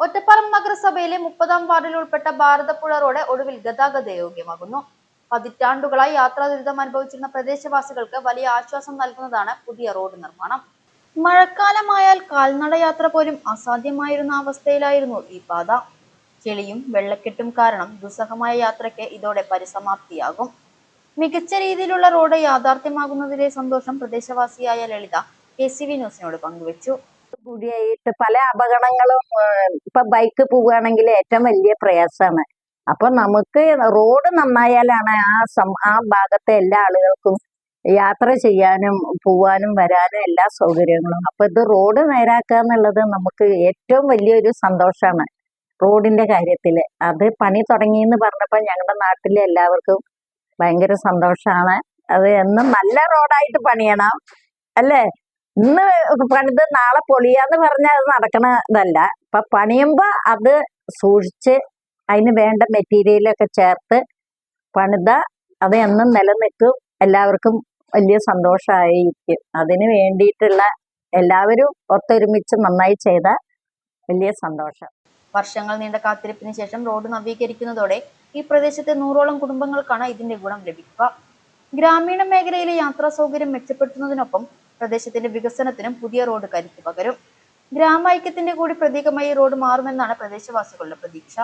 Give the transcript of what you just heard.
ഒറ്റപ്പാലം നഗരസഭയിലെ മുപ്പതാം വാർഡിൽ ഉൾപ്പെട്ട ഭാരതപ്പുഴ റോഡ് ഒടുവിൽ ഗതാഗത യോഗ്യമാകുന്നു. പതിറ്റാണ്ടുകളായി യാത്രാ ദുരിതം അനുഭവിച്ചിരുന്ന പ്രദേശവാസികൾക്ക് വലിയ ആശ്വാസം നൽകുന്നതാണ് പുതിയ റോഡ് നിർമ്മാണം. മഴക്കാലമായാൽ കാൽനട യാത്ര പോലും അസാധ്യമായിരുന്ന അവസ്ഥയിലായിരുന്നു ഈ പാത. ചെളിയും വെള്ളക്കെട്ടും കാരണം ദുസ്സഹമായ യാത്രയ്ക്ക് ഇതോടെ പരിസമാപ്തിയാകും. മികച്ച രീതിയിലുള്ള റോഡ് യാഥാർത്ഥ്യമാകുന്നതിലെ സന്തോഷം പ്രദേശവാസിയായ ലളിത കെ സി വി ന്യൂസിനോട് പങ്കുവച്ചു. കൂടിയായിട്ട് പല അപകടങ്ങളും ഇപ്പൊ ബൈക്ക് പോവുകയാണെങ്കിൽ ഏറ്റവും വലിയ പ്രയാസമാണ്. അപ്പൊ നമുക്ക് റോഡ് നന്നായാലാണ് ആ സം ആ ഭാഗത്തെ എല്ലാ ആളുകൾക്കും യാത്ര ചെയ്യാനും പോവാനും വരാനും എല്ലാ സൗകര്യങ്ങളും. അപ്പൊ ഇത് റോഡ് നേരാക്കുക എന്നുള്ളത് നമുക്ക് ഏറ്റവും വലിയൊരു സന്തോഷമാണ് റോഡിന്റെ കാര്യത്തിൽ അത് പണി തുടങ്ങി എന്ന് പറഞ്ഞപ്പോ ഞങ്ങളുടെ നാട്ടിലെ എല്ലാവർക്കും ഭയങ്കര സന്തോഷമാണ്. അത് എന്നും നല്ല റോഡായിട്ട് പണിയണം അല്ലേ? ഇന്ന് പണിത് നാളെ പൊളിയാന്ന് പറഞ്ഞാൽ അത് നടക്കണതല്ല ഇപ്പൊ പണിയുമ്പോ അത് സൂക്ഷിച്ച് അതിന് വേണ്ട മെറ്റീരിയലൊക്കെ ചേർത്ത് പണിത അത് എന്നും നിലനിൽക്കും. എല്ലാവർക്കും വലിയ സന്തോഷമായിരിക്കും. അതിന് വേണ്ടിയിട്ടുള്ള എല്ലാവരും ഒത്തൊരുമിച്ച് നന്നായി ചെയ്ത വലിയ സന്തോഷം. വർഷങ്ങൾ നീണ്ട കാത്തിരിപ്പിന് ശേഷം റോഡ് നവീകരിക്കുന്നതോടെ ഈ പ്രദേശത്തെ നൂറോളം കുടുംബങ്ങൾക്കാണ് ഇതിന്റെ ഗുണം ലഭിക്കുക. ഗ്രാമീണ മേഖലയിലെ യാത്രാ സൗകര്യം മെച്ചപ്പെടുത്തുന്നതിനൊപ്പം പ്രദേശത്തിന്റെ വികസനത്തിനും പുതിയ റോഡ് കരുത്തു പകരും. ഗ്രാമൈക്യത്തിന്റെ കൂടി പ്രതീകമായി ഈ റോഡ് മാറുമെന്നാണ് പ്രദേശവാസികളുടെ പ്രതീക്ഷ.